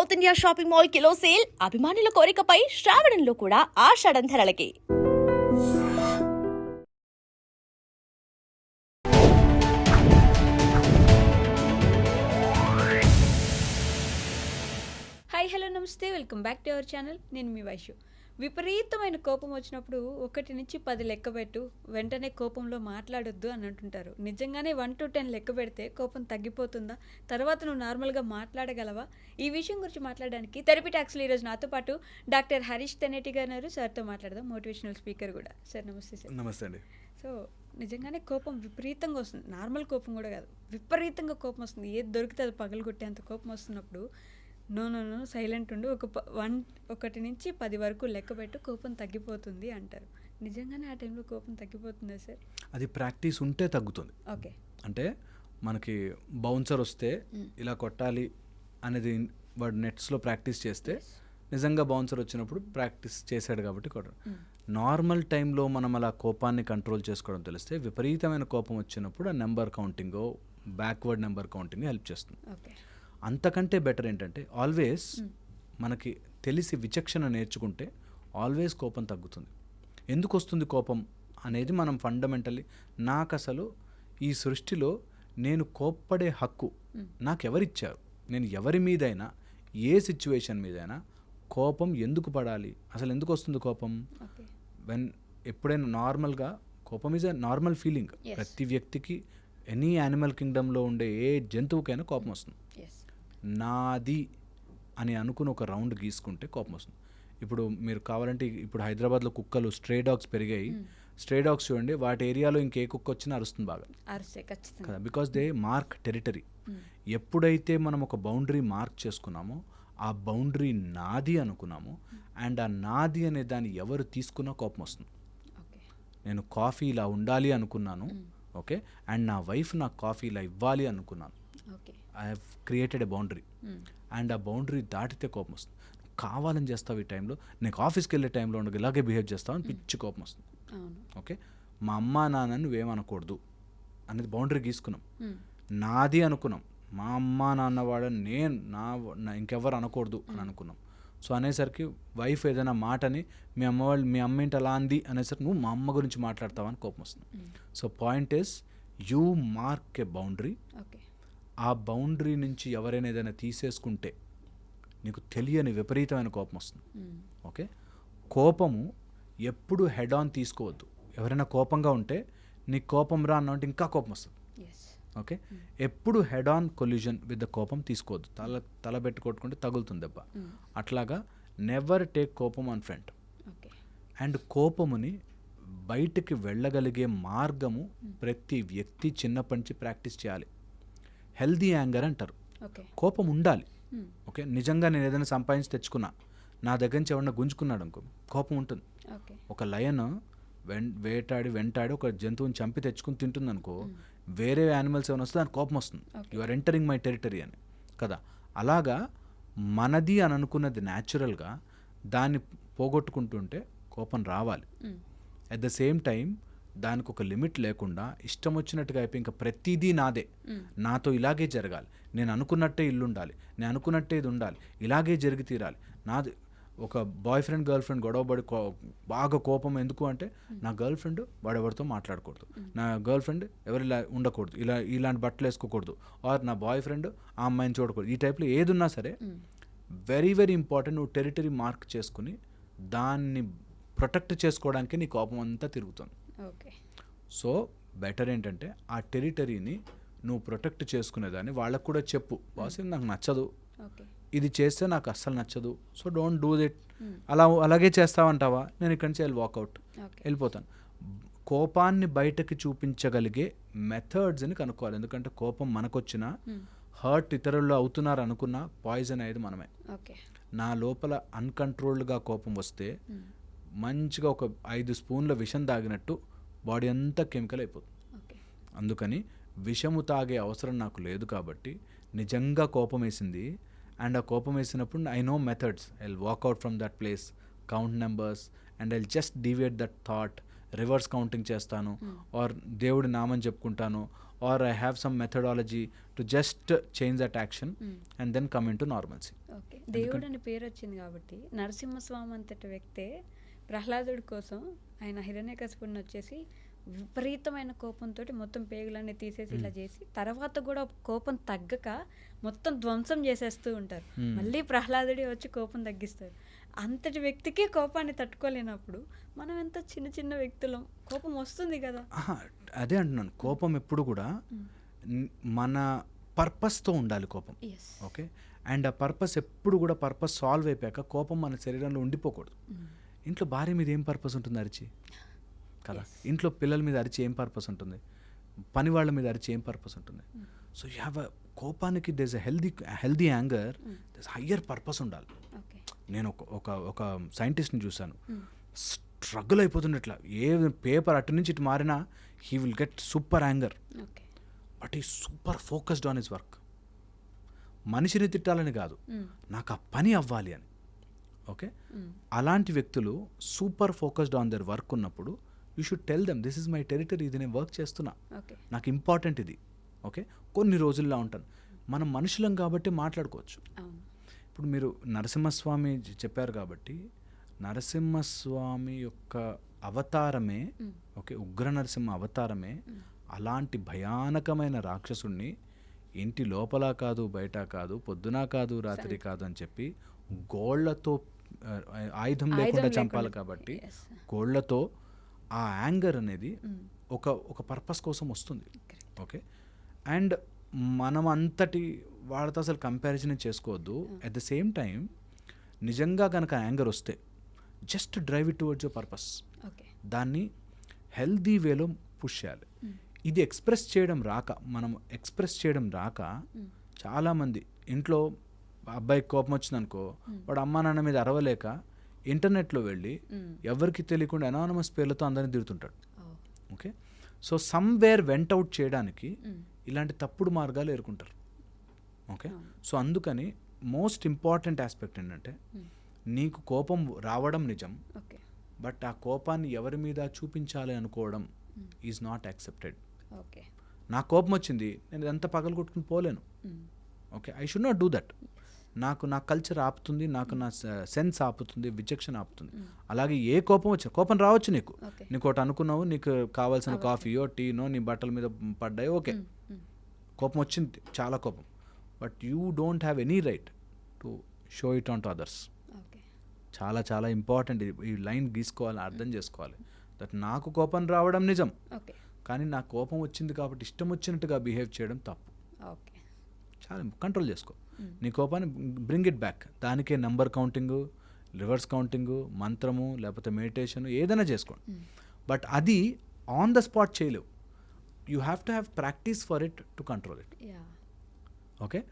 South India shopping mall kilo sale అభిమానుల కోరికపై శ్రావణంలో కూడా ఆషాఢం ధరలకి హాయ్ హలో నమస్తే. Welcome back to our channel నేను మీ వైషు విపరీతమైన కోపం వచ్చినప్పుడు ఒకటి నుంచి పది లెక్క పెట్టు వెంటనే కోపంలో మాట్లాడొద్దు అని అంటుంటారు. నిజంగానే వన్ టు టెన్ లెక్క పెడితే కోపం తగ్గిపోతుందా? తర్వాత నువ్వు నార్మల్గా మాట్లాడగలవా? ఈ విషయం గురించి మాట్లాడడానికి థెరపీ టాక్స్లో ఈరోజు నాతో పాటు డాక్టర్ హరీష్ తెనేటి గారు. సార్తో మాట్లాడదాం. మోటివేషనల్ స్పీకర్ కూడా. సార్ నమస్తే సార్. నమస్తే అండి. సో నిజంగానే కోపం విపరీతంగా వస్తుంది. నార్మల్ కోపం కూడా కాదు. విపరీతంగా కోపం వస్తుంది. ఏది దొరికితే అది పగలగొట్టేంత కోపం వస్తున్నప్పుడు నో నో నో సైలెంట్ ఉండు. ఒక వన్ ఒకటి నుంచి పది వరకు లెక్క పెట్టు కోపం తగ్గిపోతుంది అంటారు. నిజంగానే ఆ టైంలో కోపం తగ్గిపోతుందా సార్? అది ప్రాక్టీస్ ఉంటే తగ్గుతుంది. ఓకే. అంటే మనకి బౌన్సర్ వస్తే ఇలా కొట్టాలి అనేది వాడు నెట్స్లో ప్రాక్టీస్ చేస్తే నిజంగా బౌన్సర్ వచ్చినప్పుడు ప్రాక్టీస్ చేశాడు కాబట్టి కొట్టడు. నార్మల్ టైంలో మనం అలా కోపాన్ని కంట్రోల్ చేసుకోవడం తెలిస్తే విపరీతమైన కోపం వచ్చినప్పుడు ఆ నెంబర్ కౌంటింగో బ్యాక్వర్డ్ నెంబర్ కౌంటింగ్ హెల్ప్ చేస్తుంది. ఓకే. అంతకంటే బెటర్ ఏంటంటే ఆల్వేస్ మనకి తెలిసి విచక్షణ నేర్చుకుంటే ఆల్వేస్ కోపం తగ్గుతుంది. ఎందుకు వస్తుంది కోపం అనేది మనం ఫండమెంటల్లీ నాకు అసలు ఈ సృష్టిలో నేను కోప్పడే హక్కు నాకు ఎవరిచ్చారు? నేను ఎవరి మీదైనా ఏ సిచ్యువేషన్ మీదైనా కోపం ఎందుకు పడాలి? అసలు ఎందుకు వస్తుంది కోపం? వెన్ ఎప్పుడైనా నార్మల్గా కోపం ఈజ్ ఎ నార్మల్ ఫీలింగ్. ప్రతి వ్యక్తికి ఎనీ యానిమల్ కింగ్డమ్లో ఉండే ఏ జంతువుకైనా కోపం వస్తుంది. నాది అని అనుకుని ఒక రౌండ్ గీసుకుంటే కోపం వస్తుంది. ఇప్పుడు మీరు కావాలంటే ఇప్పుడు హైదరాబాద్లో కుక్కలు స్ట్రే డాగ్స్ పెరిగాయి. స్ట్రే డాగ్స్ చూడండి వాటి ఏరియాలో ఇంకే కుక్క వచ్చినా అరుస్తుంది బాగా. కదా బికాస్ దే మార్క్ టెరిటరీ ఎప్పుడైతే మనం ఒక బౌండరీ మార్క్ చేసుకున్నామో ఆ బౌండరీ నాది అనుకున్నామో అండ్ ఆ నాది అనే దాన్ని ఎవరు తీసుకున్నా కోపం వస్తుంది. నేను కాఫీ ఇలా ఉండాలి అనుకున్నాను ఓకే? అండ్ నా వైఫ్ నాకు కాఫీ ఇలా ఇవ్వాలి అనుకున్నాను. Okay. I have created a boundary and ఆ బౌండరీ దాటితే కోపం వస్తుంది. కావాలని చేస్తావు ఈ టైంలో నీకు ఆఫీస్కి వెళ్ళే టైంలో ఉండగా ఇలాగే బిహేవ్ చేస్తావు అని పిచ్చి కోపం వస్తుంది. ఓకే మా అమ్మ నాన్న నువ్వేమనకూడదు అనేది బౌండరీ గీసుకున్నాం. నాది అనుకున్నాం. మా అమ్మ నాన్న వాడు నేను నా ఇంకెవ్వరు అనకూడదు అని అనుకున్నాం. సో అనేసరికి వైఫ్ ఏదైనా మాటని మీ అమ్మ వాళ్ళు మీ అమ్మ ఏంటి అలా అంది? అనేసరికి నువ్వు మా అమ్మ గురించి మాట్లాడతావా అని కోపం వస్తుంది. So point is you mark a boundary okay ఆ బౌండరీ నుంచి ఎవరైనా ఏదైనా తీసేసుకుంటే నీకు తెలియని విపరీతమైన కోపం వస్తుంది. మ్మ్. ఓకే? కోపము ఎప్పుడు హెడ్ ఆన్ తీసుకోవద్దు. ఎవరైనా కోపంగా ఉంటే నీకు కోపం రా అన్నంటే ఇంకా కోపం వస్తుంది. ఓకే? ఎప్పుడు head on collision with the కోపం తీసుకోవద్దు. తల తల పెట్టి కొట్టుకుంటే తగులుతుంది దెబ్బ. అట్లాగా నెవర్ టేక్ కోపం ఆన్ ఫ్రంట్ అండ్ కోపముని బయటికి వెళ్ళగలిగే మార్గము ప్రతి వ్యక్తి చిన్నప్పటి నుంచి ప్రాక్టీస్ చేయాలి. హెల్దీ యాంగర్ అంటారు. కోపం ఉండాలి. ఓకే? నిజంగా నేను ఏదైనా సంపాదించి తెచ్చుకున్నా నా దగ్గర నుంచి ఎవరన్నా గుంజుకున్నాడు అనుకో కోపం ఉంటుంది. ఒక లయన్ వెన్ వేటాడి వెంటాడి ఒక జంతువుని చంపి తెచ్చుకుని తింటుంది అనుకో వేరే యానిమల్స్ ఏమైనా వస్తే దానికి కోపం వస్తుంది. You are entering my territory అని. కదా? అలాగా మనది అని అనుకున్నది న్యాచురల్గా దాన్ని పోగొట్టుకుంటుంటే కోపం రావాలి. అట్ ద సేమ్ టైం దానికి ఒక లిమిట్ లేకుండా ఇష్టం వచ్చినట్టుగా అయిపోయి ఇంకా ప్రతిదీ నాదే. నాతో ఇలాగే జరగాలి. నేను అనుకున్నట్టే ఇల్లు ఉండాలి నేను అనుకున్నట్టే ఇది ఉండాలి ఇలాగే జరిగి తీరాలి. నాది ఒక బాయ్ ఫ్రెండ్ గర్ల్ ఫ్రెండ్ గొడవపడి కో బాగా కోపం ఎందుకు అంటే నా గర్ల్ ఫ్రెండ్ వాడెవరితో మాట్లాడకూడదు. నా గర్ల్ ఫ్రెండ్ ఎవరు ఇలా ఉండకూడదు. ఇలా ఇలాంటి బట్టలు వేసుకోకూడదు. ఆర్ నా బాయ్ ఫ్రెండ్ ఆ అమ్మాయిని చూడకూడదు. ఈ టైప్లో ఏది ఉన్నా సరే వెరీ వెరీ ఇంపార్టెంట్ నువ్వు టెరిటరీ మార్క్ చేసుకుని దాన్ని ప్రొటెక్ట్ చేసుకోవడానికి నీ కోపం అంతా తిరుగుతుంది. ఓకే. సో బెటర్ ఏంటంటే ఆ టెరిటరీని నువ్వు ప్రొటెక్ట్ చేసుకునేదాన్ని వాళ్ళకు కూడా చెప్పు. బాస్ ఇది నాకు నచ్చదు. ఇది చేస్తే నాకు అస్సలు నచ్చదు. సో డోంట్ డూ దిట్ అలా అలాగే చేస్తావంటావా? నేను ఇక్కడి నుంచి వెళ్ళి వాకౌట్. వెళ్ళిపోతాను. కోపాన్ని బయటకి చూపించగలిగే మెథడ్స్ని కనుక్కోవాలి. ఎందుకంటే కోపం మనకొచ్చిన హర్ట్ ఇతరులు అవుతున్నారు అనుకున్న పాయిజన్ అయ్యేది మనమే. నా లోపల అన్కంట్రోల్డ్గా కోపం వస్తే మంచిగా ఒక ఐదు స్పూన్ల విషం తాగినట్టు బాడీ అంతా కెమికల్ అయిపోతుంది. అందుకని విషము తాగే అవసరం నాకు లేదు కాబట్టి నిజంగా కోపం వేసింది అండ్ ఆ కోపం వేసినప్పుడు I know methods I walk out from that place count numbers and I just deviate that thought reverse counting చేస్తాను ఆర్ దేవుడి నామం చెప్పుకుంటాను or I have some methodology to just change that action and then come in to normalcy okay. దేవుడు అని పేరు వచ్చింది కాబట్టి నరసింహస్వామి అంతటి వ్యక్తే ప్రహ్లాదుడి కోసం ఆయన హిరణ్యకశిపుడిని వచ్చేసి విపరీతమైన కోపంతో మొత్తం పేగులన్నీ తీసేసి ఇలా చేసి తర్వాత కూడా కోపం తగ్గక మొత్తం ధ్వంసం చేసేస్తూ ఉంటారు. మళ్ళీ ప్రహ్లాదుడి వచ్చి కోపం తగ్గిస్తారు. అంతటి వ్యక్తికే కోపాన్ని తట్టుకోలేనప్పుడు మనం ఎంత చిన్న చిన్న వ్యక్తులం కోపం వస్తుంది కదా. అదే అంటున్నాను. కోపం ఎప్పుడు కూడా మన పర్పస్తో ఉండాలి కోపం. ఓకే? అండ్ ఆ పర్పస్ ఎప్పుడు కూడా పర్పస్ సాల్వ్ అయిపోయాక కోపం మన శరీరంలో ఉండిపోకూడదు. ఇంట్లో భార్య మీద ఏం పర్పస్ ఉంటుంది అరిచి? కదా. ఇంట్లో పిల్లల మీద అరిచి ఏం పర్పస్ ఉంటుంది? పని వాళ్ళ మీద అరిచి ఏం పర్పస్ ఉంటుంది? సో యూ హ్యావ్ అ కోపానికి this a healthy healthy anger thus higher purpose ఉండాలి. నేను ఒక ఒక ఒక సైంటిస్ట్ని చూశాను. స్ట్రగుల్ అయిపోతున్నట్ల ఏ పేపర్ అటు నుంచి ఇటు మారినా he will get super anger but ఈ super focused on his work మనిషిని తిట్టాలని కాదు. నాకు ఆ పని అవ్వాలి అని. ఓకే? అలాంటి వ్యక్తులు super focused on their work ఉన్నప్పుడు you should tell them this is my territory ఇది నేను వర్క్ చేస్తున్నా. నాకు ఇంపార్టెంట్ ఇది. ఓకే? కొన్ని రోజుల్లో ఉంటాను మనం మనుషులం కాబట్టి మాట్లాడుకోవచ్చు. ఇప్పుడు మీరు నరసింహస్వామి చెప్పారు కాబట్టి నరసింహస్వామి యొక్క అవతారమే ఓకే ఉగ్ర నరసింహ అవతారమే అలాంటి భయానకమైన రాక్షసుణ్ణి ఇంటి లోపల కాదు బయట కాదు పొద్దున కాదు రాత్రి కాదు అని చెప్పి గోళ్ళతో ఆయుధం లేకుండా చంపాలి. కాబట్టి. గోళ్ళతో ఆ యాంగర్ అనేది ఒక ఒక పర్పస్ కోసం వస్తుంది. ఓకే? అండ్ మనం అంతటి వాళ్ళతో అసలు కంపారిజన్ చేసుకోవద్దు. అట్ ద సేమ్ టైం నిజంగా కనుక యాంగర్ వస్తే just drive it towards your purpose. దాన్ని హెల్దీ వేలో పుష్ చేయాలి. ఇది ఎక్స్ప్రెస్ చేయడం రాక మనం ఎక్స్ప్రెస్ చేయడం రాక చాలామంది ఇంట్లో అబ్బాయికి కోపం వచ్చిందనుకో వాడు అమ్మా నాన్న మీద అరవలేక ఇంటర్నెట్లో వెళ్ళి ఎవరికి తెలియకుండా అనానమస్ పేర్లతో అందరిని తిడుతుంటాడు. Okay? So somewhere vent out చేయడానికి ఇలాంటి తప్పుడు మార్గాలు ఎదుర్కొంటారు. ఓకే? సో అందుకని మోస్ట్ ఇంపార్టెంట్ ఆస్పెక్ట్ ఏంటంటే నీకు కోపం రావడం నిజం బట్ ఆ కోపాన్ని ఎవరి మీద చూపించాలి అనుకోవడం ఈజ్ నాట్ యాక్సెప్టెడ్ ఓకే. నా కోపం వచ్చింది నేను ఇదంతా పగలు కొట్టుకుని పోలేను okay? I should not do that నాకు నా కల్చర్ ఆపుతుంది నాకు నా సెన్స్ ఆపుతుంది విచక్షణ ఆపుతుంది. అలాగే ఏ కోపం వచ్చినా కోపం రావచ్చు నీకు. నీకు ఒకటి అనుకున్నావు నీకు కావాల్సిన కాఫీయో టీనో నీ బట్టల మీద పడ్డాయో ఓకే. కోపం వచ్చింది చాలా కోపం. But you don't have any right to show it on to others చాలా చాలా ఇంపార్టెంట్ ఈ లైన్ గీసుకోవాలి అర్థం చేసుకోవాలి. దట్ నాకు కోపం రావడం నిజం. కానీ నా కోపం వచ్చింది కాబట్టి ఇష్టం వచ్చినట్టుగా బిహేవ్ చేయడం తప్పు. ఓకే. చాలా కంట్రోల్ చేసుకో. నీ కోపాన్ని బ్రింగ్ ఇట్ బ్యాక్ దానికే నంబర్ కౌంటింగ్ రివర్స్ కౌంటింగ్ మంత్రము లేకపోతే మెడిటేషన్ ఏదైనా చేసుకోండి. బట్ అది ఆన్ ద స్పాట్ చేయలేవు. You have to have practice for it to control it okay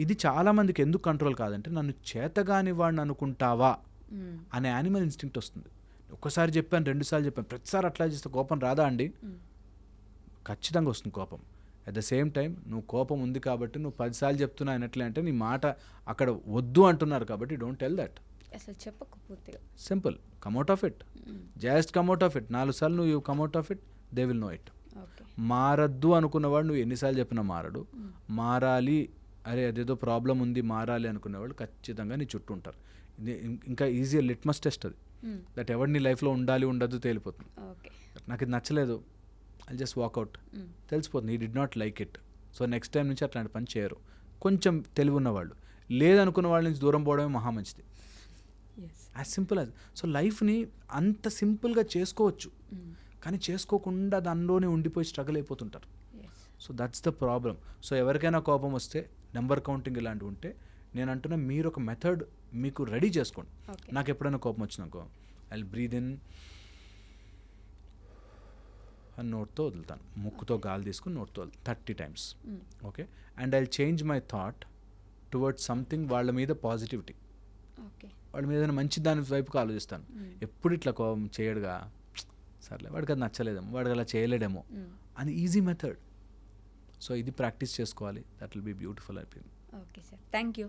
ఇది చాలామందికి ఎందుకు కంట్రోల్ కాదంటే నన్ను చేతగాని వాడిని అనుకుంటావా? అనే యానిమల్ ఇన్స్టింక్ట్ వస్తుంది. ఒక్కసారి చెప్పాను రెండుసార్లు చెప్పాను. ప్రతిసారి అట్లా చేస్తే కోపం రాదా అండి? ఖచ్చితంగా వస్తుంది కోపం. అట్ ద సేమ్ టైం నువ్వు కోపం ఉంది కాబట్టి నువ్వు పదిసార్లు చెప్తున్నా అన్నట్లే అంటే నీ మాట అక్కడ వద్దు అంటున్నారు కాబట్టి డోంట్ టెల్ దట్ అసలు చెప్పకు పూర్తిగా. Simple come out of it just come out of it నాలుగు సార్లు నువ్వు you come out of it they will know it మారద్దు అనుకున్నవాడు నువ్వు ఎన్నిసార్లు చెప్పినా మారడు. మారాలి అరే అదేదో ప్రాబ్లం ఉంది మారాలి అనుకునేవాళ్ళు ఖచ్చితంగా నీ చుట్టూ ఉంటారు. ఇంకా ఈజీ లిట్మస్ టెస్ట్ అది. దట్ ఎవరు నీ లైఫ్లో ఉండాలి ఉండద్దు తేలిపోతుంది. నాకు ఇది నచ్చలేదు. ఐ జస్ట్ వాకౌట్ తెలిసిపోతుంది. He did not like it so next time నుంచి అట్లాంటి పని చేయరు. కొంచెం తెలివి ఉన్నవాళ్ళు. లేదనుకున్న వాళ్ళ నుంచి దూరం పోవడమే మహా మంచిది. యాజ్ సింపుల్ యాజ్ సో లైఫ్ని అంత సింపుల్గా చేసుకోవచ్చు. కానీ చేసుకోకుండా దానిలోనే ఉండిపోయి struggle అయిపోతుంటారు. So that's the problem so ఎవరికైనా కోపం వస్తే నెంబర్ కౌంటింగ్ ఇలాంటివి ఉంటే నేను అంటున్నా మీరు ఒక మెథడ్ మీకు రెడీ చేసుకోండి. నాకు ఎప్పుడైనా కోపం వచ్చిందనుకో ఐ బ్రీద్ ఇన్ నోట్తో వదులుతాను. ముక్కుతో గాలి తీసుకుని నోట్తో వదులు thirty times. Okay? And I change my thought towards something వాళ్ళ మీద పాజిటివిటీ. వాళ్ళ మీద ఏదైనా మంచి దాని వైపుకి ఆలోచిస్తాను. ఎప్పుడు ఇట్లా కోపం చేయడుగా? సర్లే వాడికి అది నచ్చలేదేమో వాడికి అలా చేయలేడేమో. అని ఈజీ మెథడ్. సో ఇది ప్రాక్టీస్ చేసుకోవాలి. దట్ విల్ బీ బ్యూటిఫుల్ అయిపోయింది. Okay sir. Thank you.